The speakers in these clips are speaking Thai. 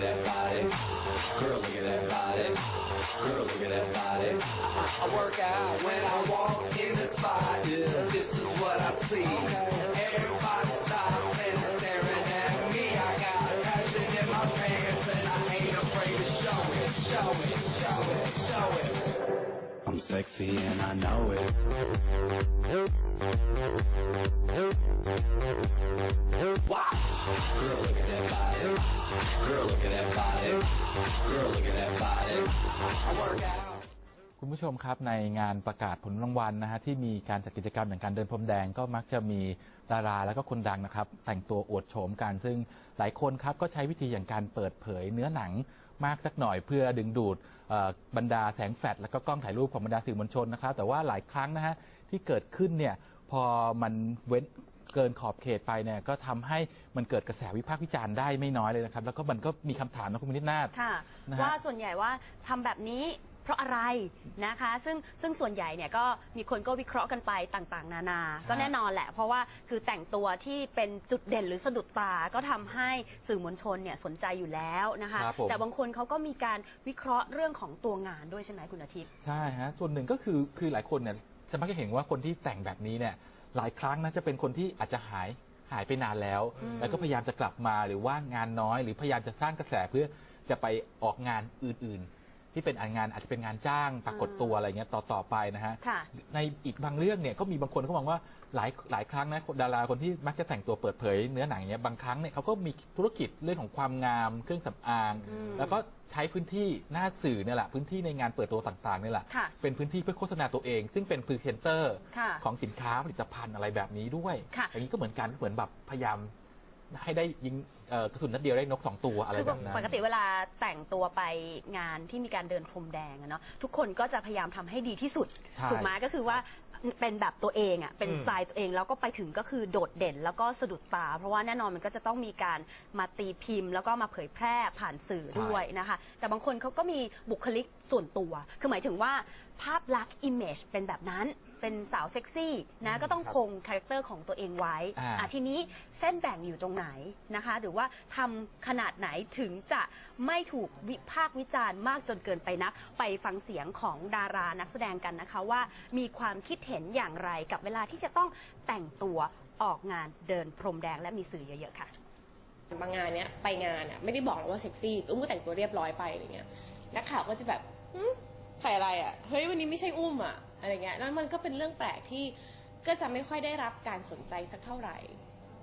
Thank you. คุณผู้ชมครับในงานประกาศผลรางวัลนะฮะที่มีการจัดกิจกรรมอย่างการเดินพรมแดงก็มักจะมีดาราแล้วก็คนดังนะครับ แต่งตัวอวดโฉมกัน ซึ่งหลายคนครับก็ใช้วิธีอย่างการเปิดเผยเนื้อหนังมากสักหน่อยเพื่อดึงดูดเอ่อบรรดาแสงแฟลชแล้วก็กล้องถ่ายรูปของบรรดาสื่อมวลชนนะครับ แต่ว่าหลายครั้งนะฮะที่เกิดขึ้นเนี่ยพอมันเว้นเกินขอบเขตไปเนี่ยก็ทำให้มันเกิดกระแสวิพากษ์วิจารณ์ได้ไม่น้อยเลยนะครับ แล้วก็มันก็มีคำถามนะคุณมินินาถค่ะนะฮะว่าส่วนใหญ่ว่าทำแบบนี้ เพราะอะไรนะคะ ซึ่งซึ่งส่วนใหญ่เนี่ยก็มีคนก็วิเคราะห์กันไปต่างๆ นานา ก็แน่นอนแหละ เพราะว่าคือแต่งตัวที่เป็นจุดเด่นหรือสะดุดตาก็ทำให้สื่อมวลชนเนี่ยสนใจอยู่แล้วนะคะ ครับผม แต่บางคนเขาก็มีการวิเคราะห์เรื่องของตัวงานด้วยใช่ไหมคุณอาทิตย์ ใช่ฮะส่วนหนึ่งก็คือคือหลายคนเนี่ยจะมักจะเห็นว่าคนที่แต่งแบบนี้เนี่ยหลายครั้งนะจะเป็นคนที่อาจจะหายหายไปนานแล้ว อืม แล้วก็พยายามจะกลับมาหรือว่างานน้อย หรือพยายามจะสร้างกระแสเพื่อจะไปออกงานอื่นๆ ที่เป็นงานอาจจะเป็นงานจ้างปรากฏตัวอะไรเงี้ยต่อต่อไปนะฮะค่ะ ในอีกบางเรื่องเนี่ยก็มีบางคนเขามองว่าหลายหลายครั้งนะดาราคนที่มักจะแต่งตัวเปิดเผยเนื้อหนังเนี่ยบางครั้งเนี่ยเขาก็มีธุรกิจเรื่องของความงามเครื่องสำอาง อืม แล้วก็ใช้พื้นที่หน้าสื่อเนี่ยแหละพื้นที่ในงานเปิดตัวต่างๆเนี่ยแหละค่ะ เป็นพื้นที่เพื่อโฆษณาตัวเอง ซึ่งเป็นพรีเซนเตอร์ ค่ะ ของสินค้าผลิตภัณฑ์อะไรแบบนี้ด้วยค่ะ อย่างนี้ก็เหมือนกันเหมือนแบบพยายาม ให้ได้ยิงเอ่อกระสุนนัดเดียวได้นกสองตัวอะไรคือแบบนั้น ปกติเวลาแต่งตัวไปงานที่มีการเดินพรมแดงอะเนาะทุกคนก็จะพยายามทำให้ดีที่สุดใช่ถูกไหมก็คือว่าเป็นแบบตัวเองอะเป็นอืม สไตล์ตัวเองแล้วก็ไปถึงก็คือโดดเด่นแล้วก็สะดุดตา เพราะว่าแน่นอนมันก็จะต้องมีการมาตีพิมพ์ แล้วก็มาเผยแพร่ผ่านสื่อด้วยนะคะ แต่บางคนเขาก็มีบุคลิกส่วนตัว คือหมายถึงว่าภาพลักษณ์ image เป็นแบบนั้น เป็นสาวเซ็กซี่นะก็ต้องครับคงคาแรคเตอร์ของตัวเองไว้อ่า อะทีนี้เส้นแบ่งอยู่ตรงไหนนะคะ หรือว่าทำขนาดไหนถึงจะไม่ถูกวิพากษ์วิจารณ์มากจนเกินไปนัก ไปฟังเสียงของดารานักแสดงกันนะคะว่ามีความคิดเห็นอย่างไรกับเวลาที่จะต้องแต่งตัวออกงานเดินพรมแดงและมีสื่อเยอะๆค่ะ บางงานเนี้ยไปงานอะไม่ได้บอกหรอกว่าเซ็กซี่อุ้มก็แต่งตัวเรียบร้อยไปอะไรเงี้ยนักข่าวก็จะแบบหึ ใส่อะไรอะ เฮ้ยวันนี้ไม่ใช่อุ้มอะ อะไรเงี้ยแล้วมันก็เป็นเรื่องแปลกที่ก็จะไม่ค่อยได้รับการสนใจสักเท่าไหร่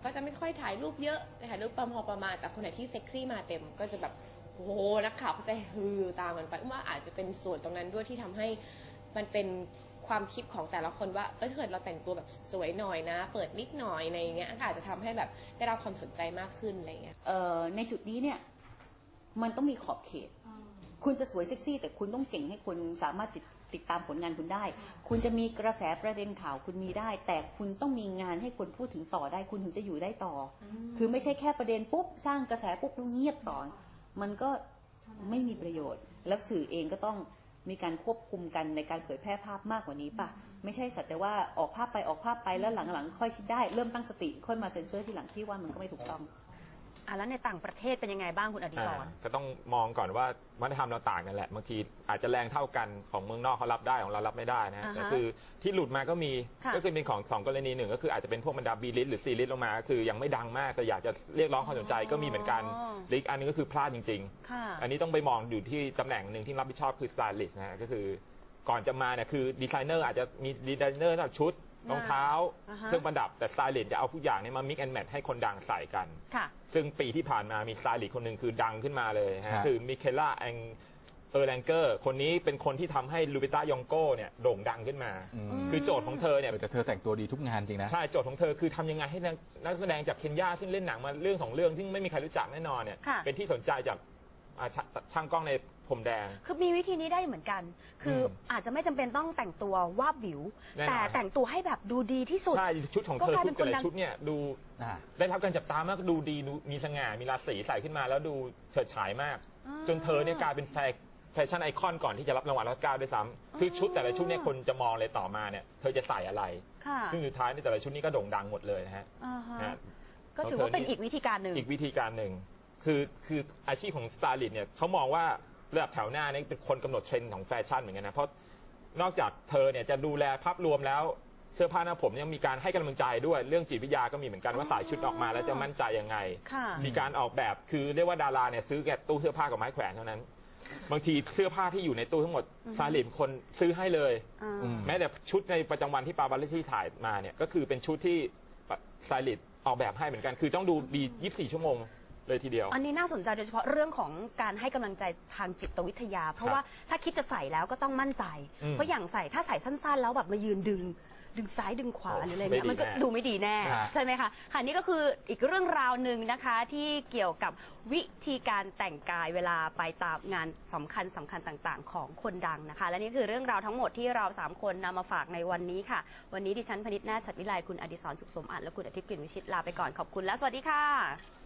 ก็จะไม่ค่อยถ่ายรูปเยอะถ่ายรูปประพอประมาณแต่คนไหนที่เซ็กซี่มาเต็ม ก็จะแบบโอ้โหนักข่าวก็จะฮือตามมันไปอุ้มว่าอาจจะเป็นส่วนตรงนั้นด้วยที่ทำให้มันเป็นความคิดของแต่ละคนว่าเออถ้าเกิดเราแต่งตัวแบบสวยหน่อยนะ เปิดนิดหน่อยในอย่างเงี้ยก็อาจจะทำให้แบบได้รับความสนใจมากขึ้นอะไรเงี้ยเอ่อในจุดนี้เนี่ย มันต้องมีขอบเขต คุณจะสวยเซ็กซี่แต่คุณต้อง เก่งให้คนสามารถติดติดตามผลงานคุณได้ คุณจะมีกระแสประเด็นข่าวคุณมีได้ แต่คุณต้องมีงานให้คนพูดถึงต่อได้ คุณถึงจะอยู่ได้ต่ออคือไม่ใช่แค่ประเด็นปุ๊บสร้างกระแสปุ๊บแล้วเงียบต่อ มันก็ไม่มีประโยชน์ แล้วสื่อเองก็ต้องมีการควบคุมกันในการเผยแพร่ภาพมากกว่านี้ป่ะ ไม่ใช่สักแต่ว่าออกภาพไปออกภาพไปแล้วหลังๆ ค่อยคิดได้เริ่มตั้งสติค่อยมาเซ็นเซอร์ทีหลังที่ว่ามันก็ไม่ถูกต้อง อะแล้วในต่างประเทศเป็นยังไงบ้างคุณอดิศร อ่าก็ต้องมองก่อนว่าวัฒนธรรมเราต่างกันแหละบางทีอาจจะแรงเท่ากันของเมืองนอกเขารับได้ของเรารับไม่ได้นะอ่าฮะก็คือที่หลุดมาก็มีค่ะก็คือเป็นของสองกรณีหนึ่งก็คืออาจจะเป็นพวกบรรดาบีลิสหรือซีลิสลงมาก็คือยังไม่ดังมากแต่อยากจะเรียกร้องความสนใจก็มีเหมือนกันอ๋อ หรืออีกอันนึงก็คือพลาดจริงค่ะๆอันนี้ต้องไปมองอยู่ที่ตำแหน่งหนึ่งที่รับผิดชอบคือสไตลิสต์นะฮะก็คือก่อนจะมาเนี่ยคือดีไซเนอร์อาจจะมีดีไซเนอร์สำหรับชุด รองเท้าอ่าฮะ เครื่องประดับแต่สไตลิสต์จะเอาทุกอย่างเนี่ยมา mix and match ให้คนดังใส่กัน ค่ะ ซึ่งปีที่ผ่านมามีสไตลิสต์คนหนึ่งคือดังขึ้นมาเลยครัฮะบคือมิเคล่าแองเออร์แลงเกอร์คนนี้เป็นคนที่ทำให้ลูบิต้ายองโก้เนี่ยโด่งดังขึ้นมาอืมคือโจทย์ของเธอเนี่ย แต่เธอแต่งตัวดีทุกงานจริงนะ ใช่โจทย์ของเธอคือทำยังไงให้นักนักแสดงจากเคนยาซึ่งเล่นหนังมาเรื่องสองเรื่องที่ไม่มีใครรู้จักแน่นอนเนี่ยค่ะ เป็นที่สนใจจาก อ่าชช่างกล้องในผมแดง คือมีวิธีนี้ได้เหมือนกัน คืออมอาจจะไม่จำเป็นต้องแต่งตัววาบวิว แน่นอน แต่แต่งตัวให้แบบดูดีที่สุด ใช่ชุดของก็เธอกลายชุเป็ดนแต่คนดัละงชุดเนี่ยดูอ่า ได้รับการจับตามากดูดีดูมีสง่ามีราศีใส่ขึ้นมาแล้วดูเฉิดฉายมาก อ่า จนเธอเนี่ยกลายเป็นแฟแฟชั่นไอคอนก่อนที่จะรับรางวัลรัชกาลด้วยซ้ำคือชุดแต่ละชุดเนี่ยคนจะมองเลยต่อมาเนี่ยเธอจะใส่อะไร ค่ะซึ่งสุดท้ายในแต่ละชุดนี้ก็โด่งดังหมดเลยนะฮะอ่าฮะนะฮะก็ถือว่าเป็นอีกวิธีการหนึ่ง อีกวิธีการหนึ่ง คือคืออาชีพของสไตลิสต์เนี่ยเขามองว่าระดับแถวหน้าเนี่ยเป็นคนกำหนดเทรนด์ของแฟชั่นเหมือนกันนะเพราะนอกจากเธอเนี่ยจะดูแลภาพรวมแล้วเสื้อผ้าหน้าผมยังมีการให้กำลังใจด้วย เรื่องจิตวิทยาก็มีเหมือนกันว่าใส่ชุดออกมาแล้วจะมั่นใจยังไง ค่ะ มีการออกแบบคือเรียกว่าดาราเนี่ยซื้อแกะตู้เสื้อผ้ากับไม้แขวนเท่านั้น บางทีเสื้อผ้าที่อยู่ในตู้ทั้งหมดอือฮึ ซาลิมคนซื้อให้เลย อ่า อืม แม้แต่ชุดในประจำวันที่ปาบาลิที่ถ่ายมาเนี่ยก็คือเป็นชุดที่สไตลิสต์ออกแบบให้เหมือนกัน คือต้องดูดี 24 ชั่วโมง เลยทีเดียว อันนี้น่าสนใจโดยเฉพาะเรื่องของการให้กำลังใจทางจิตวิทยา เพราะครับว่าถ้าคิดจะใส่แล้วก็ต้องมั่นใจ อืมเพราะอย่างใส่ถ้าใส่สั้นๆ แล้วแบบมายืนดึง ดึงซ้ายดึงขวาโอ้หรืออะไรเงี้ยไม่ดีมันก็แน่ดูไม่ดีแน่ ฮะ ใช่ไหมคะค่ะนี่ก็คืออีกเรื่องราวหนึ่งนะคะ ที่เกี่ยวกับวิธีการแต่งกายเวลาไปตามงานสำคัญสำคัญต่างๆ ของคนดังนะคะ และนี่คือเรื่องราวทั้งหมดที่เราสามคนนำมาฝากในวันนี้ค่ะ วันนี้ดิฉันพนิษฐ์นาถชัดวิไลคุณอดิศรสุขสมอันและคุณอาทิตย์กลิ่นวิชิตลาไปก่อนขอบคุณและสวัสดีค่ะ